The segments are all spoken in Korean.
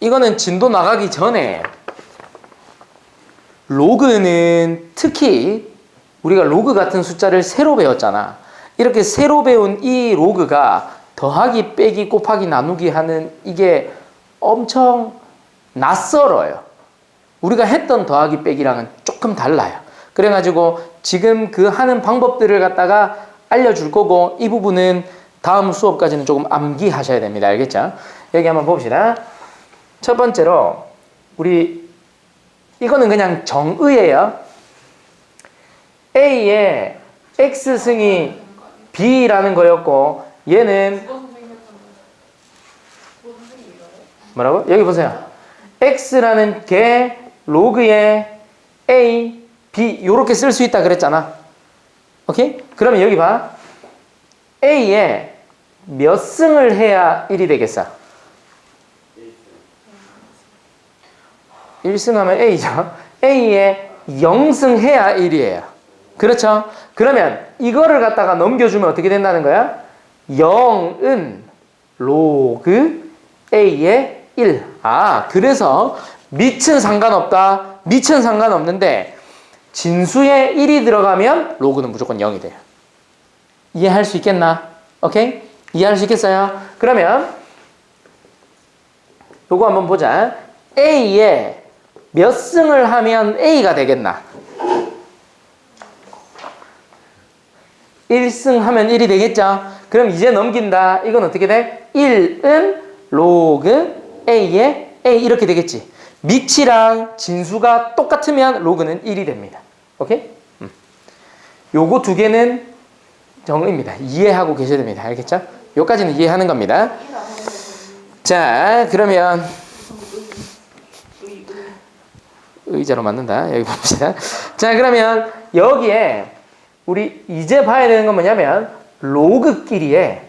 이거는 진도 나가기 전에 로그는 특히 우리가 로그 같은 숫자를 새로 배웠잖아. 이렇게 새로 배운 이 로그가 더하기, 빼기, 곱하기, 나누기 하는 이게 엄청 낯설어요. 우리가 했던 더하기, 빼기랑은 조금 달라요. 그래가지고 지금 그 하는 방법들을 갖다가 알려줄 거고 이 부분은 다음 수업까지는 조금 암기하셔야 됩니다. 알겠죠? 여기 한번 봅시다. 첫 번째로 우리 이거는 그냥 정의예요. A의 X승이 B라는 거였고 얘는 뭐라고? 여기 보세요. X라는 게 로그의 A, B 요렇게 쓸 수 있다 그랬잖아. 오케이? 그러면 여기 봐. A에 몇 승을 해야 1이 되겠어? 1승하면 A죠. A에 0승 해야 1이에요. 그렇죠? 그러면 이거를 갖다가 넘겨주면 어떻게 된다는 거야? 0은 로그 A의 1. 아, 그래서 밑은 상관없다. 밑은 상관없는데 진수에 1이 들어가면 로그는 무조건 0이 돼요. 이해할 수 있겠나? 오케이? 이해할 수 있겠어요? 그러면 요거 한번 보자. A에 몇 승을 하면 A가 되겠나? 1승 하면 1이 되겠죠? 그럼 이제 넘긴다. 이건 어떻게 돼? 1은 로그 A의 A 이렇게 되겠지. 밑이랑 진수가 똑같으면 로그는 1이 됩니다. 오케이? 음. 요거 두 개는 정의입니다. 이해하고 계셔야 됩니다. 알겠죠? 요까지는 이해하는 겁니다. 자, 그러면 의자로 맞는다. 여기 봅시다. 자, 그러면 여기에 우리 이제 봐야 되는 건 뭐냐면 로그끼리의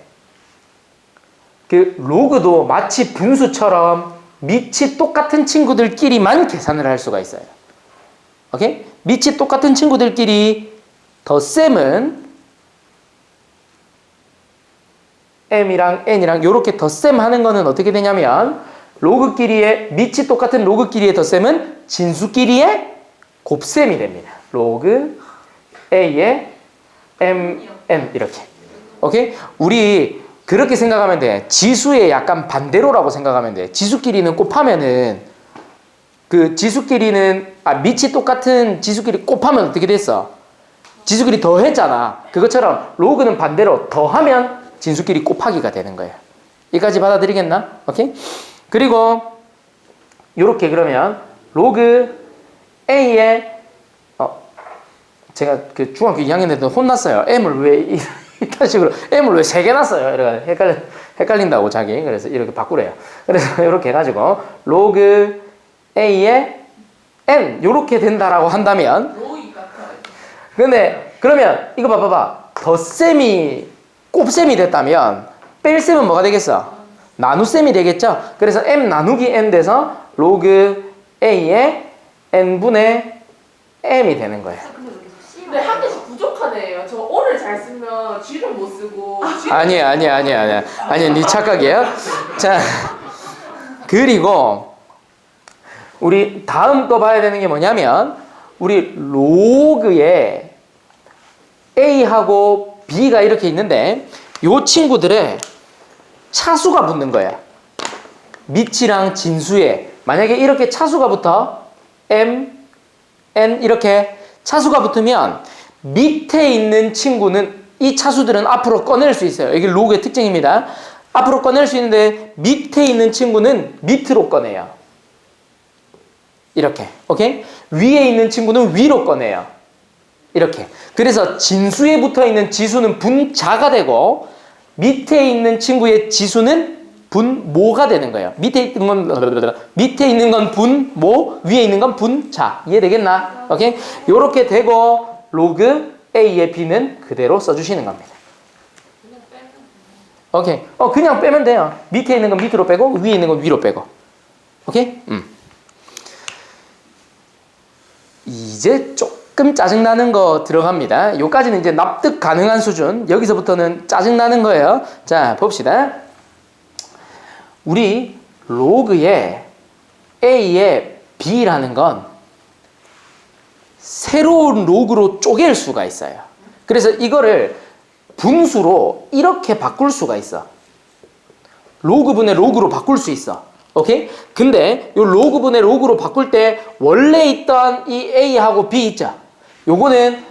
그 로그도 마치 분수처럼 밑이 똑같은 친구들끼리만 계산을 할 수가 있어요. 오케이? 밑이 똑같은 친구들끼리 덧셈은 m이랑 n이랑 이렇게 덧셈 하는 거는 어떻게 되냐면 로그끼리의 밑이 똑같은 로그끼리의 덧셈은 진수끼리의 곱셈이 됩니다. 로그 a의 m n 이렇게. 오케이? 우리 그렇게 생각하면 돼. 지수의 약간 반대로라고 생각하면 돼. 지수끼리는 곱하면은 그 지수끼리는 아 밑이 똑같은 지수끼리 곱하면 어떻게 됐어? 지수끼리 더했잖아. 그것처럼 로그는 반대로 더하면 진수끼리 곱하기가 되는 거예요. 이까지 받아들이겠나? 오케이? 그리고 요렇게 그러면 로그 a의 어 제가 그 중학교 2학년 때도 혼났어요. m을 왜 이런 식으로 m을 왜 세개 놨어요? 이래 헷갈려 헷갈린다고 자기 그래서 이렇게 바꾸래요. 그래서 이렇게 해가지고 로그 a의 n 요렇게 된다라고 한다면. 근데 그러면 이거 봐봐봐 덧셈이 곱셈이 됐다면 뺄셈은 뭐가 되겠어? 나눗셈이 되겠죠? 그래서 m 나누기 n 돼서 로그 a의 n분의 m이 되는 거예요. 근데 한 개씩 부족하네요. 저 오를 잘 쓰면 쥐를 못 쓰고 쥐 아니야, 아니야, 아니야, 아니야. 아니야, 네 착각이에요. 자, 그리고 우리 다음 거 봐야 되는 게 뭐냐면 우리 로그에 A하고 B가 이렇게 있는데 요 친구들의 차수가 붙는 거야. 밑이랑 진수에 만약에 이렇게 차수가 붙어 M, N 이렇게 차수가 붙으면 밑에 있는 친구는 이 차수들은 앞으로 꺼낼 수 있어요. 이게 로그의 특징입니다. 앞으로 꺼낼 수 있는데 밑에 있는 친구는 밑으로 꺼내요. 이렇게. 오케이? 위에 있는 친구는 위로 꺼내요. 이렇게. 그래서 진수에 붙어 있는 지수는 분자가 되고 밑에 있는 친구의 지수는 분모가 되는 거예요. 밑에 있는 건 밑에 있는 건 분모, 위에 있는 건 분자. 이해되겠나? 오케이? 요렇게 되고 로그 A의 B는 그대로 써 주시는 겁니다. 오케이. 어 그냥 빼면 돼요. 밑에 있는 건 밑으로 빼고 위에 있는 건 위로 빼고. 오케이? 음. 이제 조금 짜증나는 거 들어갑니다. 요까지는 이제 납득 가능한 수준. 여기서부터는 짜증나는 거예요. 자, 봅시다. 우리 로그에 A의 B라는 건 새로운 로그로 쪼갤 수가 있어요. 그래서 이거를 분수로 이렇게 바꿀 수가 있어. 로그분의 로그로 바꿀 수 있어. 오케이? 근데 요 로그분의 로그로 바꿀 때 원래 있던 이 A하고 B 있죠? 요거는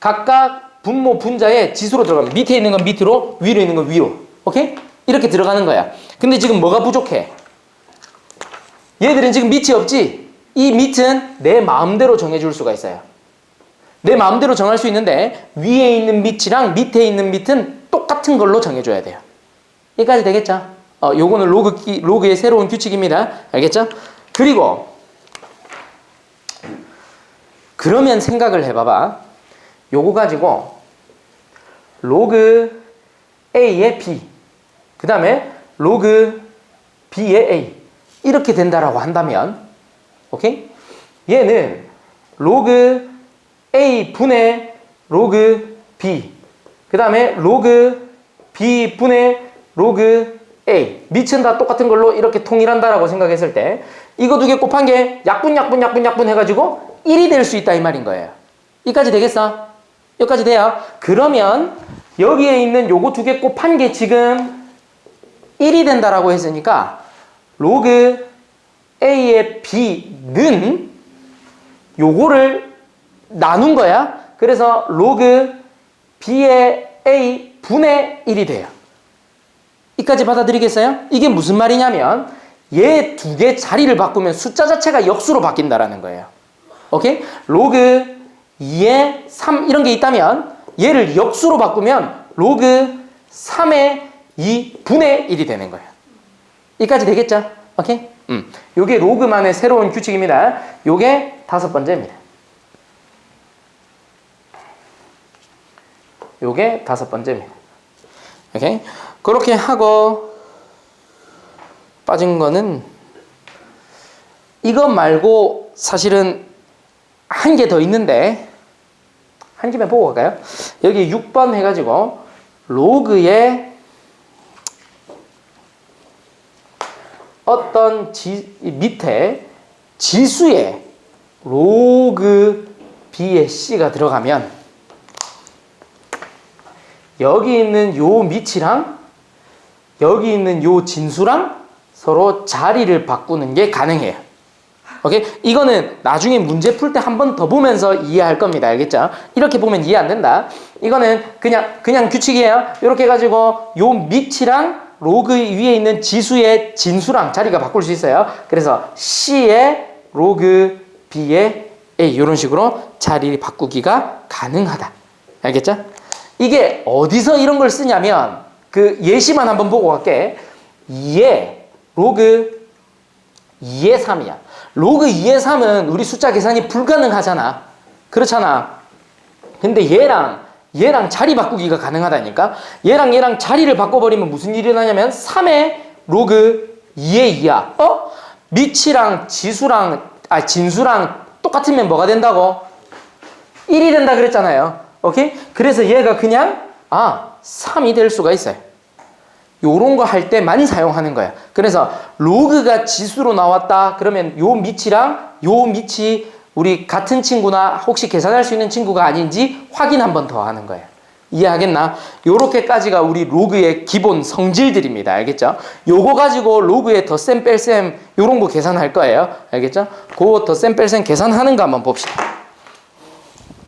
각각 분모 분자에 지수로 들어가면 밑에 있는 건 밑으로 위로 있는 건 위로. 오케이? 이렇게 들어가는 거야. 근데 지금 뭐가 부족해? 얘들은 지금 밑이 없지? 이 밑은 내 마음대로 정해줄 수가 있어요. 내 마음대로 정할 수 있는데 위에 있는 밑이랑 밑에 있는 밑은 똑같은 걸로 정해줘야 돼요. 여기까지 되겠죠? 어, 요거는 로그, 기- 로그의 새로운 규칙입니다. 알겠죠? 그리고 그러면 생각을 해봐봐. 요거 가지고 로그 A의 B 그 다음에 로그 B의 A 이렇게 된다라고 한다면 오케이? 얘는 로그 A 분의 로그 B 그 다음에 로그 B 분의 로그 A 밑은 다 똑같은 걸로 이렇게 통일한다라고 생각했을 때 이거 두 개 곱한 게 약분 약분 약분 약분 해가지고 1이 될 수 있다 이 말인 거예요 여기까지 되겠어? 여기까지 돼요 그러면 여기에 있는 요거 두 개 곱한 게 지금 1이 된다라고 했으니까 로그 A의 B는 요거를 나눈 거야. 그래서 로그 B의 A 분의 1이 돼요. 이까지 받아들이겠어요? 이게 무슨 말이냐면 얘 두 개 자리를 바꾸면 숫자 자체가 역수로 바뀐다라는 거예요. 오케이? 로그 2의 3 이런 게 있다면 얘를 역수로 바꾸면 로그 3의 2 분의 1이 되는 거예요. 이까지 되겠죠? 오케이? 음. 요게 로그만의 새로운 규칙입니다. 요게 다섯 번째입니다. 요게 다섯 번째입니다. 오케이? 그렇게 하고 빠진 거는 이것 말고 사실은 한 개 더 있는데 한 김에 보고 갈까요? 여기 6번 해가지고 로그의 어떤 지, 이 밑에 지수에 로그 b의 c가 들어가면 여기 있는 요 밑이랑 여기 있는 요 진수랑 서로 자리를 바꾸는 게 가능해요. 오케이? 이거는 나중에 문제 풀 때 한 번 더 보면서 이해할 겁니다. 알겠죠? 이렇게 보면 이해 안 된다. 이거는 그냥 그냥 규칙이에요. 이렇게 해 가지고 요 밑이랑 로그 위에 있는 지수의 진수랑 자리가 바꿀 수 있어요. 그래서 C의 로그 B의 A 이런 식으로 자리 바꾸기가 가능하다. 알겠죠? 이게 어디서 이런 걸 쓰냐면 그 예시만 한번 보고 갈게. 2의 로그 2의 3이야. 로그 2의 3은 우리 숫자 계산이 불가능하잖아. 그렇잖아. 근데 얘랑 얘랑 자리 바꾸기가 가능하다니까. 얘랑 얘랑 자리를 바꿔버리면 무슨 일이 나냐면 3의 로그 2의 2야. 어? 밑이랑 지수랑 아 진수랑 똑같으면 뭐가 된다고? 1이 된다 그랬잖아요. 오케이? 그래서 얘가 그냥 아 3이 될 수가 있어요. 요런 거 할때 많이 사용하는 거야. 그래서 로그가 지수로 나왔다. 그러면 요 밑이랑 요 밑이 우리 같은 친구나 혹시 계산할 수 있는 친구가 아닌지 확인 한 번 더 하는 거야. 이해하겠나? 요렇게까지가 우리 로그의 기본 성질들입니다. 알겠죠? 요거 가지고 로그의 덧셈 뺄셈 요런 거 계산할 거예요. 알겠죠? 그 덧셈 뺄셈 계산하는 거 한번 봅시다.